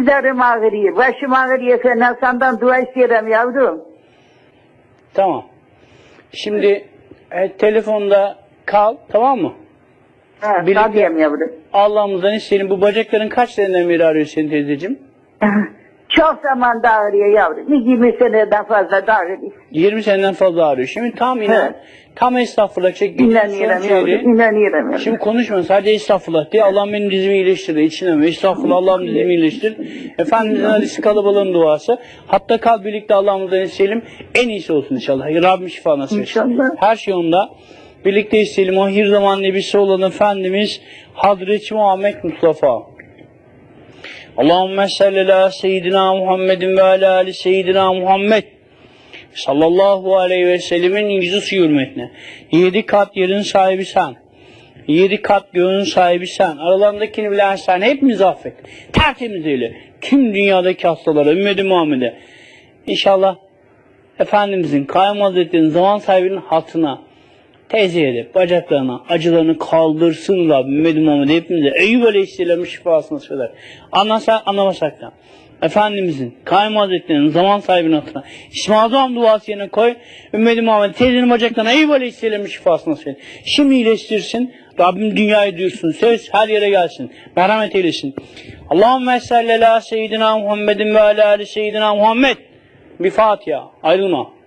Dizlerim ağrıyor, başım ağrıyor. Senden senden dua istiyorum yavrum. Tamam. Şimdi e, telefonda kal tamam mı? Ha, Birlikte- tabiim yavrum. Allah'ımızdan isteyelim. Bu bacakların kaç seneden beri ağrıyor senin teyzeciğim? Çok zaman da ağrıyor yavrum. 20 seneden fazla da ağrıyor. 20 seneden fazla ağrıyor. Şimdi tam inan. Evet. Tam estağfurullah çek. git. İnanıyorum yavrum, inanıyorum. Şimdi konuşma sadece estağfurullah diye Allah'ım benim dizimi iyileştirdi. İçine mi? Estağfurullah Allah'ım dizimi iyileştir. Efendimizin hadisi kalabalığın duası. Hatta kal birlikte Allah'ımızdan isteyelim. En iyisi olsun inşallah. Rabbim şifa nasip etsin. İnşallah. Her şey onda. Birlikte isteyelim. O hir zaman nebisi olan Efendimiz Hazreti Muhammed Mustafa. Allahümme salli ala seyyidina Muhammedin ve ala ali seyyidina Muhammed sallallahu aleyhi ve sellemin yüzü suyu hürmetine. Yedi kat yerin sahibi sen. Yedi kat göğün sahibi sen. Aralarındakini bilen sen. Hepimizi affet. Tertemiz eyle. Tüm dünyadaki hastalara, ümmeti Muhammed'e. İnşallah Efendimizin, Kayyum Hazretleri'nin zaman sahibinin hatına, teyzeye de bacaklarına acılarını kaldırsın Rabbim Ümmeti Muhammed'e hepimize Eyüp Aleyhisselam'ın şifasını söyler. Anlasak anlamasak da. Efendimizin, Kayyum Hazretleri'nin zaman sahibinin hatına İsmail duası yerine koy. Ümmeti Muhammed teyzenin bacaklarına Eyüp Aleyhisselam'ın şifasını söyle. Şimdi iyileştirsin. Rabbim dünyayı duyursun. Söz her yere gelsin. Merhamet eylesin. Allahümme salli ala seyyidina Muhammedin ve ala ali seyyidina Muhammed. Bir Fatiha. Ayrılma.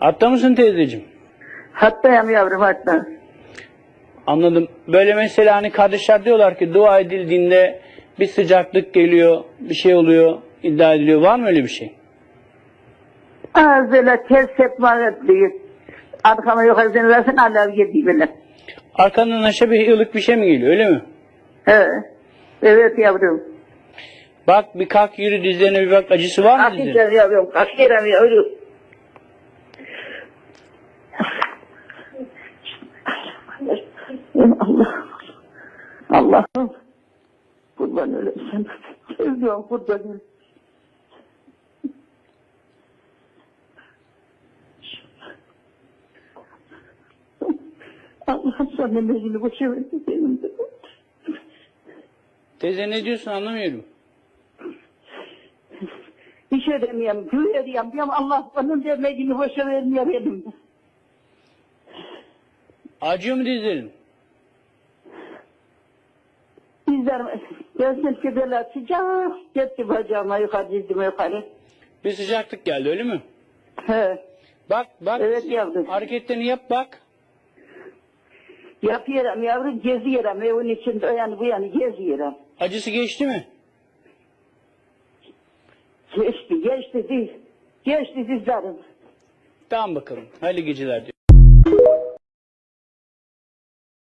Hatta mısın teyzeciğim? Hattayım yavrum hatta. Anladım. Böyle mesela hani kardeşler diyorlar ki dua edildiğinde bir sıcaklık geliyor, bir şey oluyor, iddia ediliyor. Var mı öyle bir şey? Ağzıyla ters etme diyor. Arkama yukarısını versin alev yedi bile. Arkandan aşağı bir ılık bir şey mi geliyor öyle mi? He. Evet yavrum. Bak bir kalk yürü dizlerine bir bak acısı var mı dizlerine? Kalkacağım yavrum. Kalkacağım yavrum. Allah. Allah'ım. Kurban ölesin. Sevdiğim kurban ölesin. Allah sana mecini boşa versin benim de. Teyze ne diyorsun anlamıyorum. Bir şey demiyorum, gül ediyorum. Diyorum Allah onun da mecini boşa vermiyor benim. Acıyor mu dizlerin? Bizler gelsin ki böyle sıcak gitti bacağıma yukarı dizime yukarı. Bir sıcaklık geldi öyle mi? He. Bak bak Evet yavrum. hareketlerini yap bak. Yapıyorum yavrum geziyorum evin içinde o yani bu yani geziyorum. Acısı geçti mi? Geçti geçti değil. Geçti dizlerim. Tamam bakalım. Hayırlı geceler diyor.